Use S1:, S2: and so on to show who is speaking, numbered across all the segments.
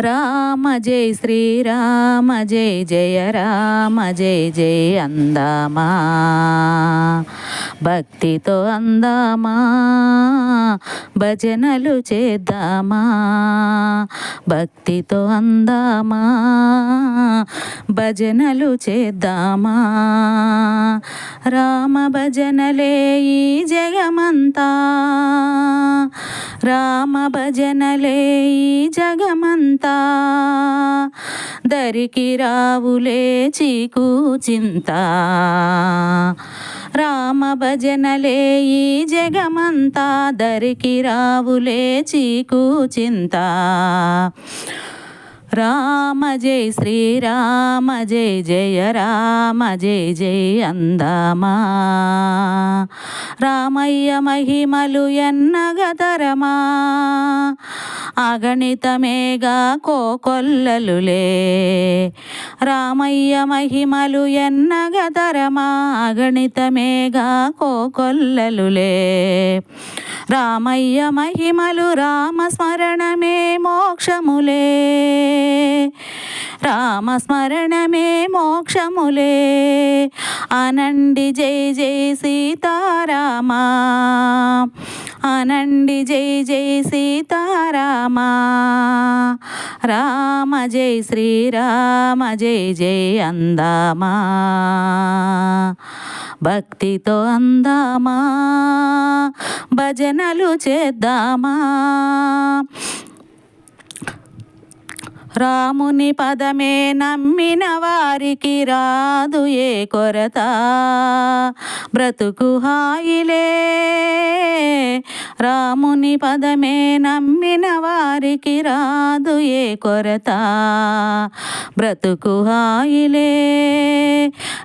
S1: రామ జై శ్రీరామ జై జయ రామ జై జై అందామా. భక్తితో అందామా. భజనలు చేద్దామా. భక్తితో అందామా. భజనలు చేద్దామా. రామ భజనలే ఈ జగమంతా. రామ భజనలే జగమంతా. దరికి రావులే చీకు చింత. రామ భజనలే ఈ జగమంతా. దరికి రావులే చీకు చింత. రామ జయ శ్రీరామ జయ జయ రామ జయ జయ అందమా. రామయ్య మహిమలు ఎన్నగతరమా అగణితమేగా కోకొల్లలులే. రామయ్య మహిమలు ఎన్నగదరమా అగణితమేగా కోకొల్లలులే. రామయ్య మహిమలు రామస్మరణమే మోక్షములే. రామస్మరణమే మోక్షములే. అనండి జై జై సీతారామా. అనండి జై జై సీతారామ. రామ జై శ్రీరామ జై జై అందామా. భక్తితో అందామా. భజనలు చేద్దామా. రాముని పదమే నమ్మిన వారికి రాదు ఏ కొరత. బ్రతుకు హాయిలే. రాముని పదమే నమ్మిన వారికి రాదు ఏ కొరత. బ్రతుకు హాయిలే.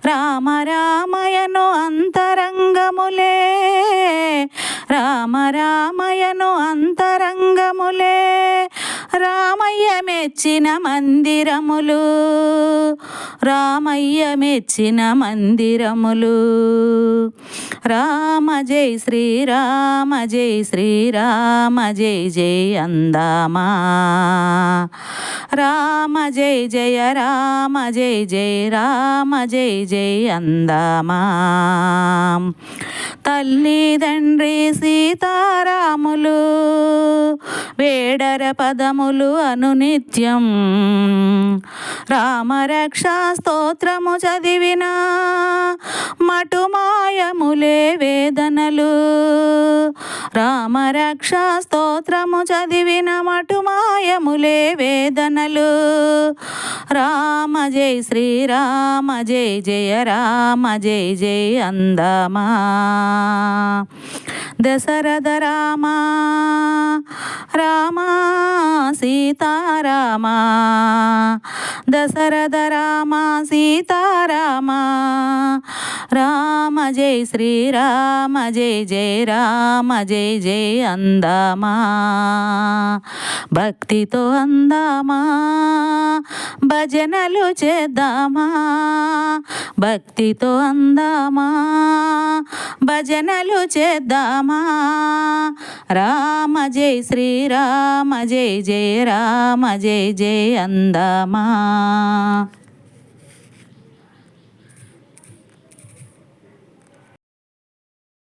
S1: రామ రామయను అంతరంగములే. రామ రామయను అంతరంగములే. రామయ్య మెచ్చిన మందిరములు రామయ్య మెచ్చిన మందిరములు. రామ జై శ్రీరామ జై శ్రీరామ జై జై అందామా. రామ జై జయ రామ జై జై రామ జై జై అందామా. తల్లి తండ్రి సీతారాములు వేడర పదములు అనునిత్యం రామరక్షా స్తోత్రము చదివిన మటుమాయములే వేదనలు. రామరక్షా స్తోత్రము చదివిన మటుమాయములే వేదనలు. రామ జై శ్రీరామ జై జయ రామ జై జై అందమా. దశరథ రామా రామా సీతారామా దశరథ రామా సీతారామా రామ జై శ్రీరామ జై జై రామ జై జయ అందమా. భక్తితో అందామా. భజనలు చేద్దామా. భక్తితో అందామా. భజనలు చేద్దామా. రామ జై శ్రీరామ జై జై రామ జై జయ అందమా.